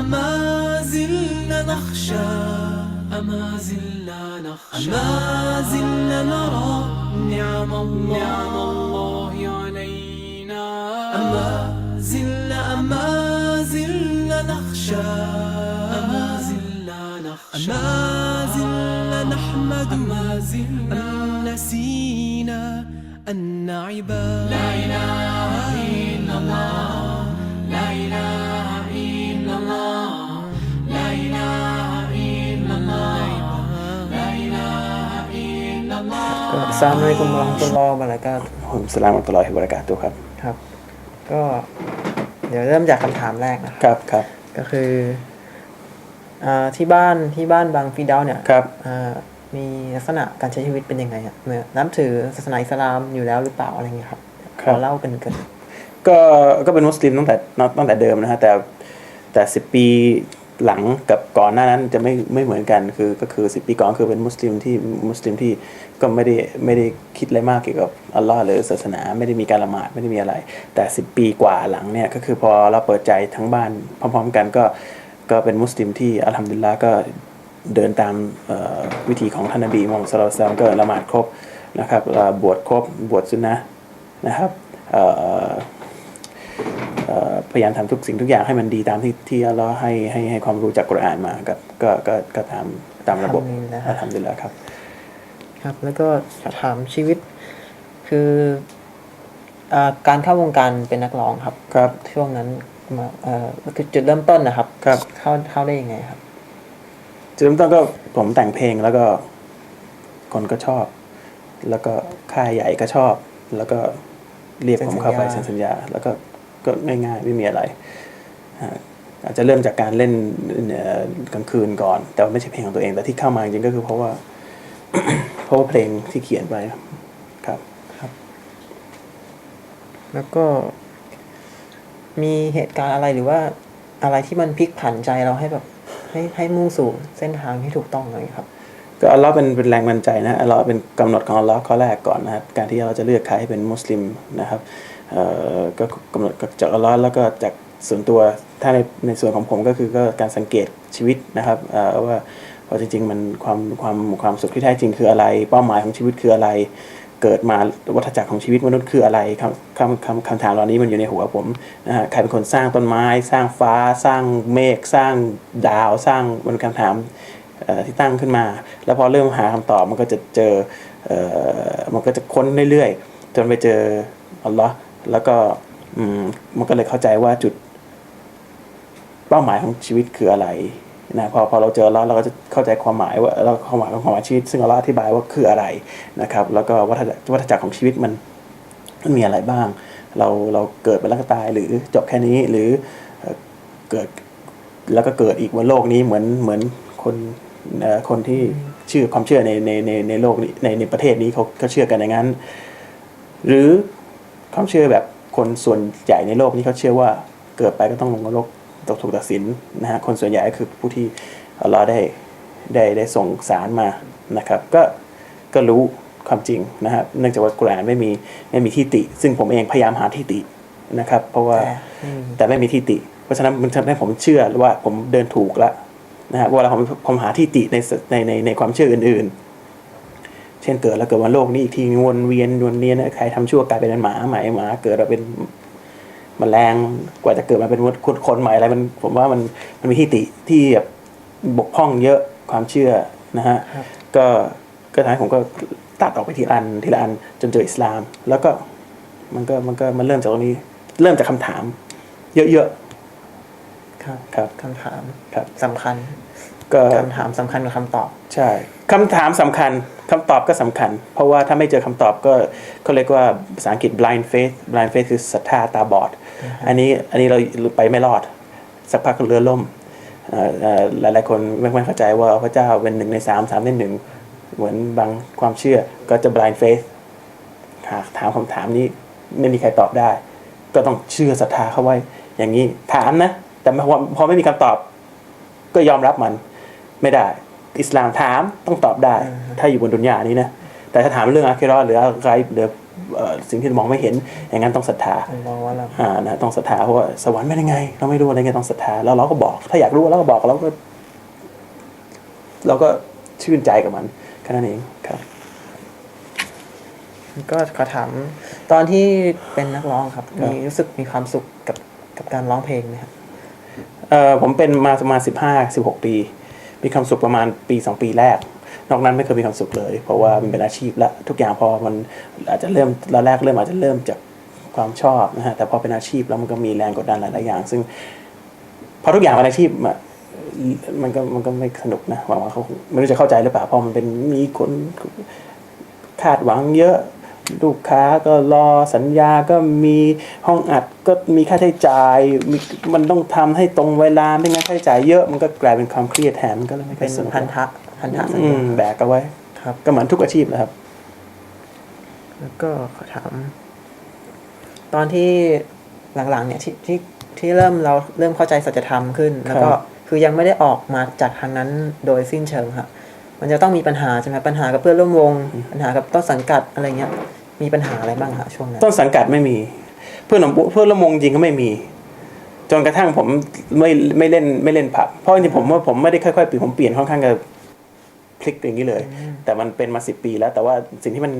أما زلنا نخشى أما زلنا نخشى. أما زلنا نرى نعم الله, نعم الله علينا. أما زلنا أما زلنا نخشى أما زلنا نخشى. أما زلنا نحمد أما زلنا نسينا أن عباد لا إله إلا الله لا إله ก็อัสสลามุอะลัยกุมวะเราะห์มะตุลลอฮ์วะบะเราะกาตุฮ์ผมสลามอัลตลอฮิบะเราะกาตุฮ์ครับ ครับ ก็เดี๋ยวเริ่มจากคำถามแรกนะครับ ครับครับก็คืออ่าที่บ้านที่บ้านบางฟีดาวเนี่ยครับ อ่ามีลักษณะการใช้ชีวิตเป็นยังไงอะเมื่อนับถือศาสนาอิสลามอยู่แล้วหรือเปล่าอะไรเงี้ยครับขอเล่าเป็นเกิน ก็ก็เป็นมุสลิมตั้งแต่ตั้งแต่เดิมนะฮะแต่แต่สิบปี หลังกับก่อนหน้านั้นจะไม่ไม่เหมือนกันคือก็คือสิบปีก่อนคือเป็นมุสลิมที่มุสลิมที่ก็ไม่ได้ไม่ได้คิดอะไรมากเกี่ยวกับอัลลอฮ์หรือศาสนาไม่ได้มีการละหมาดไม่ได้มีอะไร แต่สิบปีกว่าหลังเนี่ยก็คือพอเราเปิดใจทั้งบ้านพร้อม ๆ กันก็ก็เป็นมุสลิมที่อัลฮัมดุลิลละก็เดินตามวิธีของท่านนบีมุฮัมมัดศ็อลลัลลอฮุอะลัยฮิวะซัลลัมก็ละหมาดครบนะครับบวชครบบวชซุนนะนะครับ พยายามทำทุกสิ่งทุกอย่างให้มันดีตามที่ที่อัลเลอฮ์ให้ให้ให้ความรู้จากกุรอานมาก็ก็ก็ก็ตามตามระบบอัลฮัมดุลิลลาห์อัลฮัมดุลิลละครับ ครับ แล้วก็ถามชีวิตคืออ่าการเข้าวงการเป็นนักร้องครับ ครับช่วงนั้นมาเอ่อคือจุดเริ่มต้นนะครับ ครับเข้าเข้าได้ยังไงครับ จุดเริ่มต้นก็ผมแต่งเพลงแล้วก็คนก็ชอบ แล้วก็ค่ายใหญ่ก็ชอบ แล้วก็เรียกผมเข้าไปเซ็เซ็นนสัสัญญญาญา แล้วก็ ก็ง่ายๆไม่มีอะไรอ่าอาจจะเริ่มจากการเล่นเอ่อกลางคืนก่อน แต่ว่าไม่ใช่เพลงของตัวเองแต่ที่เข้ามาจริงๆก็คือเพราะว่า เพราะว่าเพลงที่เขียนไปครับ แล้วก็มีเหตุการณ์อะไรหรือว่าอะไรที่มันพลิกผันใจเราให้แบบให้ให้มุ่งสู่เส้นทางที่ถูกต้องอะไรอย่างเงี้ยครับ ก็อัลลอฮ์เป็นเป็นแรงบันดาลใจนะอัลลอฮ์เป็นกำหนดของอัลลอฮ์ข้อแรกก่อนนะครับ การที่เราจะเลือกใครให้เป็นมุสลิมนะครับเอ่อ ก็กำหนดจากอัลลอฮ์แล้วก็จากส่วนตัวถ้าในในส่วนของผมก็คือก็การสังเกตชีวิตนะครับเอ่อว่าว่าจริงๆ มันความความความสุขที่แท้จริงคืออะไร เป้าหมายของชีวิตคืออะไร เกิดมาวัฏจักรของชีวิตมนุษย์คืออะไรคำคำคำคำถามเหล่านี้มันอยู่ในหัวผมนะฮะใครเป็นคนสร้างต้นไม้ สร้างฟ้า สร้างเมฆสร้างดาว สร้างมันคำถามที่ตั้งขึ้นมา แล้วพอเริ่มหาคำตอบมันก็จะเจอเอ่อมันก็จะค้นเรื่อยๆ จนไปเจออัลลอฮ์ แล้วก็มันก็เลยเข้าใจว่าจุดเป้าหมายของชีวิตคืออะไรนะพอพอเราเจออัลลอฮ์เราก็จะเข้าใจความหมายว่าเราความหมายของความหมายชีวิต ซึ่งอัลลอธิบายว่าคืออะไรนะครับ แล้วก็วัฏจักรวัฏจักรของชีวิตมันมันมีอะไรบ้าง เราเราเกิดมาแล้วก็ตายหรือจบแค่นี้หรือเกิดแล้วก็เกิดอีกบนโลกนี้เหมือนเหมือนคนคนที่เชื่อความเชื่อในในในในโลกนี้ในในประเทศนี้เขาเขาเชื่อกันอย่างนั้น หรือ ความเชื่อแบบคนส่วนใหญ่ในโลกนี้เขาเชื่อว่าเกิดไปก็ต้องลงนรกตกถูกตัดสินนะฮะคนส่วนใหญ่ก็คือผู้ที่อัลลอฮ์ได้ได้ได้ส่งสารมานะครับ ก็ก็รู้ความจริงนะครับเนื่องจากว่ากุรอานไม่มีไม่มีที่ติ ซึ่งผมเองพยายามหาที่ตินะครับ เพราะว่าแต่ไม่มีแต่ไม่มีที่ติ เพราะฉะนั้นมันทำให้ผมเชื่อว่าผมเดินถูกแล้วนะฮะเวลาผมผมหาที่ติในสในในในความเชื่ออื่น ๆ เช่นเกิดแล้วเกิดวันโลกนี้อีกทีวนเวียนวนเวียนใครทำชั่วกลายเป็นหมาใหม่หมา เกิดมาเป็นแมลงกว่าจะเกิดมาเป็นคนคนใหม่อะไรมันผมว่ามันมันมีที่ติที่แบบบกพร่องเยอะความเชื่อนะฮะครับก็ก็ทำให้ผมก็ตัดออกไปทีละอันทีละอันจนเจออิสลาม แล้วก็มันก็มันก็มันเริ่มจากตรงนี้ เริ่มจากคำถาม เยอะครับๆครับคำถามครับสำคัญ ก็คำถามสำคัญกับคำตอบ ใช่คำถามสำคัญคำตอบก็สำคัญ เพราะว่าถ้าไม่เจอคำตอบก็เขาเรียกว่าภาษาอังกฤษ blind faith blind faith คือศรัทธาตาบอด อันนี้อันนี้เราไปไม่รอด สักพักก็เรือล่มเอ่อเอ่อหลายๆคนไม่ไม่เข้าใจว่าพระเจ้าเป็นหนึ่งในสามสามในหนึ่งเหมือนบางความเชื่อก็จะ blind faith หากถามคำถามนี้ไม่มีใครตอบได้ ก็ต้องเชื่อศรัทธาเขาไว้ อย่างนี้ถามนะ แต่พอพอไม่มีคำตอบก็ยอมรับมัน ไม่ได้ อิสลามถามต้องตอบได้ ถ้าอยู่บนดุนยานี้นะแต่ถ้าถามเรื่องอาคิรอหรืออะไรหรือเอ่อสิ่งที่มองไม่เห็นอย่างนั้นต้องศรัทธาผมมองว่าเราอ่านะต้องศรัทธาเพราะว่าสวรรค์เป็นยังไง เราไม่รู้อะไรเงี้ยต้องศรัทธาแล้วเราก็บอก ถ้าอยากรู้เราก็บอกเราก็ เราก็ชื่นใจกับมันแค่นั้นเองครับ ก็ขอถามตอนที่เป็นนักร้องครับครับมีรู้สึกมีความสุขกับกับการร้องเพลงไหมครับเอ่อผมเป็นมาประมาณสิบห้าสิบหกปี มีความสุขประมาณปีสองปีแรก นอกนั้นไม่เคยมีความสุขเลย เพราะว่ามันเป็นอาชีพและทุกอย่างพอมันอาจจะเริ่มตอนแรกเริ่มอาจจะเริ่มจากความชอบนะฮะแต่พอเป็นอาชีพแล้วมันก็มีแรงกดดันหลายๆอย่าง ซึ่งพอทุกอย่างเป็นอาชีพมันก็มันก็ไม่สนุกนะหวังว่าเขาคงไม่รู้จะเข้าใจหรือเปล่าเพราะมันเป็นมีคนคาดหวังเยอะ ลูกค้าก็รอสัญญาก็มีห้องอัดก็มีค่าใช้จ่ายมีมันต้องทำให้ตรงเวลาไม่งั้นค่าใช้จ่ายเยอะมันก็กลายเป็นความเครียดแถมมันก็เลยไม่ค่เป็อยนสนุกพันธะพันธะสัญอืญามแบกเอาไว้ครับ ก็เหมือนทุกอาชีพนะครับ แล้วก็ขอถาม ตอนที่หลังๆ เนี่ยที่ที่ที่เริ่มเราเริ่มเข้าใจสัจธรรมขึ้น แล้วก็ครับคือยังไม่ได้ออกมาจากทางนั้นโดยสิ้นเชิงครับมันจะต้องมีปัญหาใช่ไหมปัญหากับเพื่อนร่วมวง ปัญหากับต้นสังกัดอะไรเงี้ย มีปัญหาอะไรบ้างฮะช่วงนั้น ต้นสังกัดไม่มี เพื่อนผมเพื่อนละมงจริงก็ไม่มี จนกระทั่งผมไม่ไม่เล่นไม่เล่นผับเพราะจริงๆผมว่าผมไม่ได้ค่อยๆเปลี่ยนผมเปลี่ยนค่อนข้างจะพลิกอย่างนี้เลย แต่มันเป็นมาสิบปีแล้ว แต่ว่าสิ่งที่มัน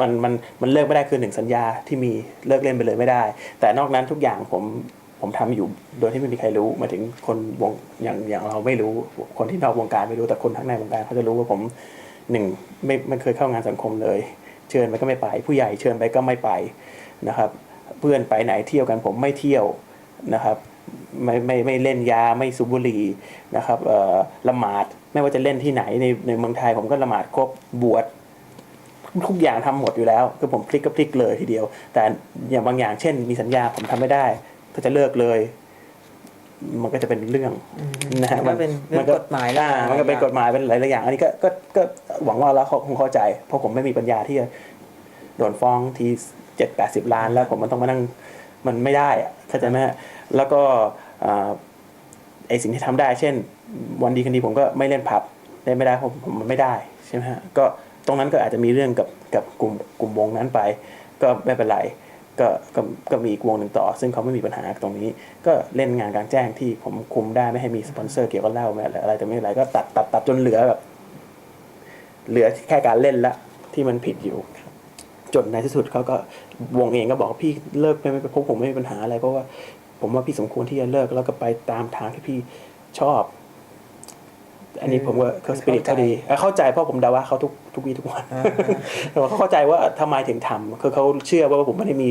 มันมันมันเลิกไม่ได้คือหนึ่งสัญญาที่มีเลิกเล่นไปเลยไม่ได้ แต่นอกนั้นทุกอย่างผมผมทำอยู่โดยที่ไม่มีใครรู้หมายถึงคนวงอย่างอย่างเราไม่รู้ คนที่นอกวงการไม่รู้แต่คนทั้างในวงการเขาจะรู้ว่าผมหนึ่งไม่ไม่เคยเข้างานสังคมเลย เชิญไปก็ไม่ไป ผู้ใหญ่เชิญไปก็ไม่ไปนะครับ เพื่อนไปไหนเที่ยวกันผมไม่เที่ยวนะครับไม่ไม่ไม่เล่นยาไม่สูบบุหรี่นะครับเอ่อละหมาดไม่ว่าจะเล่นที่ไหนในในเมืองไทยผมก็ละหมาดครบบวชทุกอย่างทำหมดอยู่แล้ว คือผมพลิกก็พลิกเลยทีเดียว แต่อย่างบางอย่างเช่น มีสัญญาผมทำไม่ได้ถ้าจะเลิกเลย มันก็จะเป็นเรื่องนะฮะมันก็เป็นเรื่องกฎหมายแล้วอ่มันก็เป็นกฎหมายเป็นหลายๆอย่าง อันนี้ก็ก็ก็หวังว่าแล้วเขาคงเข้าใจ เพราะผมไม่มีปัญญาที่จะโดนฟ้องทีเจ็ดแปดสิบล้านแล้วผมมันต้องมานั่งมันไม่ได้อะเข้าใจไหมฮะแล้วก็อ่าไอสิ่งที่ทำได้ เช่น วันดีคืนดีผมก็ไม่เล่นผับเล่นไม่ได้เพราะผมมันไม่ได้ใช่ไหมฮะก็ตรงนั้นก็อาจจะมีเรื่องกับกับกลุ่มกลุ่มวงนั้นไป ก็ไม่เป็นไร ก็ก็ก็มีอีกวงหนึ่งต่อ ซึ่งเขาไม่มีปัญหาตรงนี้ ก็เล่นงานกลางแจ้งที่ผมคุมได้ไม่ให้มีสปอนเซอร์เกี่ยวกับเหล้าอะไรอะไรแต่ไม่เป็นไรก็ตัดตัดตัดจนเหลือแบบเหลือแค่การเล่นละที่มันผิดอยู่จนในที่สุดเขาก็วงเองก็บอกพี่เลิกไปไม่ไปพบผมไม่มีปัญหาอะไรเพราะว่าผมว่าพี่สมควรที่จะเลิกแล้วก็ไปตามทางที่พี่ชอบ อันนี้ผมก็เขาสปิริตเขาดีเอ่อเข้าใจเพราะผมเดาว่าเขาทุกทุกวีทุกวันอ่าแต่ว่าเขาเข้าใจว่าทำไมถึงทำคือเขาเชื่อว่าผมไม่ได้มี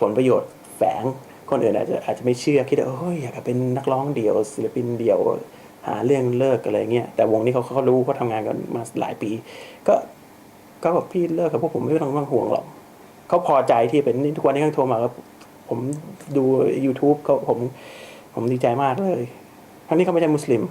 ผลประโยชน์แฝงคนอื่นอาจจะอาจจะไม่เชื่อคิดว่าเอ้ยอยากจะเป็นนักร้องเดี่ยว ศิลปินเดี่ยว หาเรื่องเลิกอะไรเงี้ยแต่วงนี้เขาเขารู้เขาทำงานกันมาหลายปี ก็ก็บอกพี่เลิกกับพวกผมไม่ต้องต้องห่วงหรอกเขาพอใจที่เป็นนี่ทุกวันนี้เขาโทรมาว่าผมดู YouTube เขาผมผมดีใจมากเลยทั้งนี้เขาไม่ใช่มุสลิม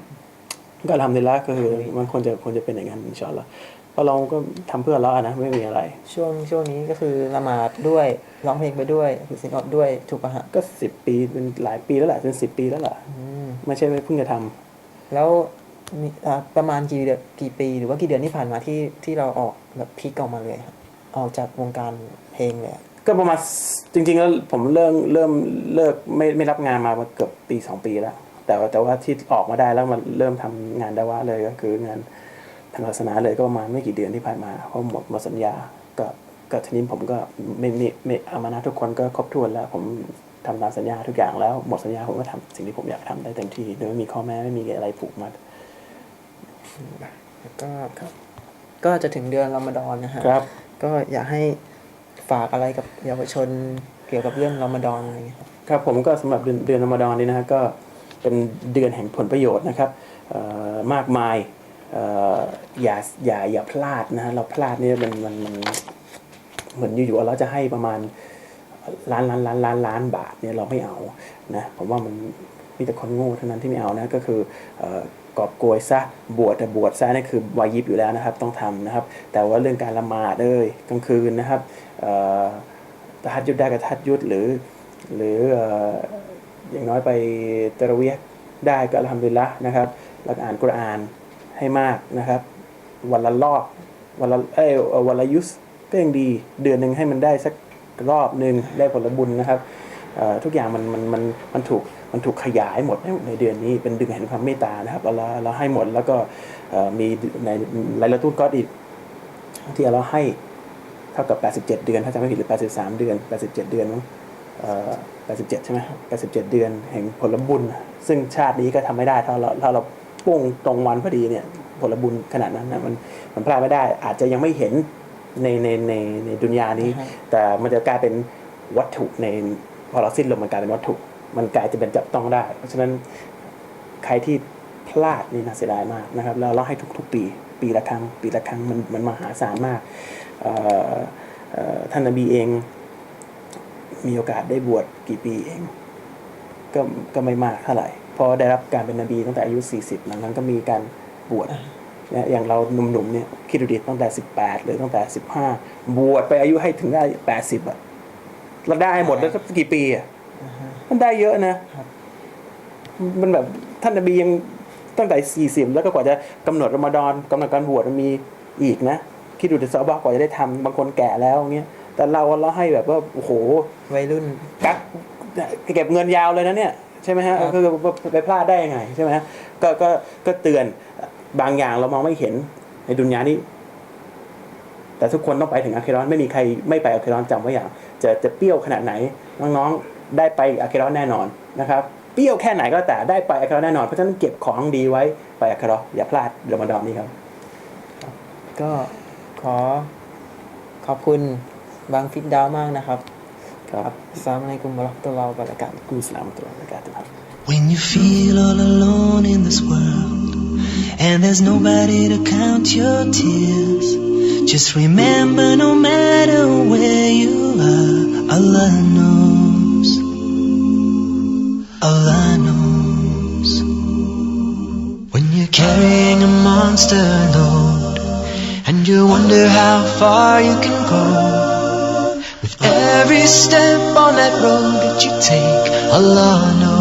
ก็ทำดีละก็คือมันควรจะควรจะเป็นอย่างนั้นอินชาอัลลอฮ์เพราะเราก็ทำเพื่อเราอะนะไม่มีอะไร ช่วงช่วงนี้ก็คือละหมาดด้วยร้องเพลงไปด้วยถือศีลอดด้วยถูกปะฮะก็สิบปีเป็นหลายปีแล้วแหละเป็นสิบปีแล้วแหละอืมไม่ใช่ว่าเพิ่งจะทำ แล้วมีอ่าประมาณกี่เดือนกี่ปี หรือว่ากี่เดือนที่ผ่านมาที่ที่เราออกแบบพลิกออกมาเลยครับออกจากวงการเพลงเลยอะก็ประมาณจริงๆแล้วผมเริ่มเริ่มเลิกไม่ไม่รับงานมาเกือบปีสองปีแล้ว แต่ว่าแต่ว่าที่ออกมาได้แล้วมันเริ่มทำงานดาวะเลยก็คืองานทางศาสนาเลยก็ประมาณไม่กี่เดือนที่ผ่านมาเพราะหมดหมดสัญญาก็ก็ทีนี้ผมก็ไม่ไม่ไม่อามานะทุกคนก็ครบถ้วนแล้ว ผมทำตามสัญญาทุกอย่างแล้วหมดสัญญาผมก็ทำสิ่งที่ผมอยากทำได้เต็มที่โดยไม่มีข้อแม้ไม่มีอะไรผูกมัดแล้วก็ก็จะถึงเดือนรอมฎอนนะฮะครับ ก็อยากให้ฝากอะไรกับเยาวชนเกี่ยวกับเรื่องรอมฎอนอะไรอย่างเงี้ยครับครับผมก็สำหรับเดือนเดือนรอมฎอนนี้นะฮะก็ เป็นเดือนแห่งผลประโยชน์นะครับมากมายออย่าอย่าอย่าพลาดนะฮะเราพลาดเนี่ยมันมันมันเหมือนอยู่ๆเราจะให้ประมาณล้านล้านล้านล้านล้านบาทเนี่ยเราไม่เอานะผมว่ามันมีแต่คนโง่เท่านั้นที่ไม่เอานะก็คือออกอบโกยซะบวชแต่บวชซะนี่คือวายิบอยู่แล้วนะครับ ต้องทำนะครับ แต่ว่าเรื่องการละหมาดเอ้ยกลางคืนนะครับเอ่อทัดยุดได้กับทัดยุดหรือ หรือ อย่างน้อยไปตะระเวียได้ก็อัลฮัมดุลละนะครับแล้วอ่านกุรอานให้มากนะครับ วันละรอบวันละเอ้ยเอ่อวันละยุสก็ยังดีเดือนหนึ่งให้มันได้สักรอบหนึ่งได้ผลบุญนะครับทุกอย่างมันมันมันมันถูกมันถูกขยายหมดในเดือนนี้เป็นดือนแห่งความเมตตานะครับเราเราให้หมดแล้วก็มีในรายละตุนก็อีกที่เราให้เท่ากับ 87 เดือน ถ้าจำไม่ผิดหรือ 83 เดือน 87 เดือนมั้งเออ 87 ใช่ไหม87 เดือนแห่งผลบุญ ซึ่งชาตินี้ก็ทำไม่ได้ ถ้าเราถ้าเราปุ้งตรงวันพอดีเนี่ยผลบุญขนาดนั้นนะมันมันพลาดไม่ได้ อาจจะยังไม่เห็นในในในในดุนยานี้อ่าฮะแต่มันจะกลายเป็นวัตถุในพอเราสิ้นลมมันกลายเป็นวัตถุ มันกลายจะเป็นจับต้องได้ เพราะฉะนั้นใครที่พลาดนี่น่าเสียดายมากนะครับแล้วเราให้ทุก ๆ ปีปีละครั้ง ปีละครั้งมันมันมหาศาลมากเอ่อเอ่อท่านนบีเอง มีโอกาสได้บวชกี่ปีเอง ก็ก็ไม่มากเท่าไหร่เพอได้รับการเป็นนบีตั้งแต่อายุ 40หลังนั้นก็มีการบวชนะอย่างเราหนุ่มๆเนี่ยคิดดูดิตั้งแต่ 18 หรือตั้งแต่ 15 บวชไปอายุให้ถึงได้ 80อะเราได้หมดแล้วสักกี่ปีอะมันได้เยอะนะครับมันแบบท่านนบียังตั้งแต่ 40 แล้วก็กว่าจะกำหนดรอมฎอนกำหนดการบวชมันมีอีกนะ คิดดูดิซอฮาบะห์กว่าจะได้ทำบางคนแก่แล้วเงี้ย แต่เราเราให้แบบว่าโอ้โหวัยรุ่นกักเก็บเงินยาวเลยนะเนี่ยใช่ไหมฮะครับคือไปพลาดได้ยังไงใช่ไหมฮะก็ก็ก็เตือนบางอย่างเรามองไม่เห็นในดุนยานี้ แต่ทุกคนต้องไปถึงอาเครอนไม่มีใครไม่ไปอาเครอนจำไว้อย่าง จะจะเปรี้ยวขนาดไหน น้องๆได้ไปอาเครอนแน่นอนนะครับเปรี้ยวแค่ไหนก็แต่ได้ไปอาเครอนแน่นอนเพราะฉะนั้นเก็บของดีไว้ไปอาเครอนอย่าพลาดเรอมฎอนนี้ครับ ก็ขอขอบคุณ บางฟิตดาวมากนะครับ ครับ อัสสลามุอะลัยกุมวะเราะห์มะตุลลอฮ์วะบะเราะกาตุฮ์ กุมสลามตุลลอฮ์วะบะเราะกาตุฮ์ครับ When you feel all alone in this world and there's nobody to count your tears, just remember no matter where you are, Allah knows. Allah knows. When you're carrying a monster load and you wonder how far you can go. Every step on that road that you take, Allah knows.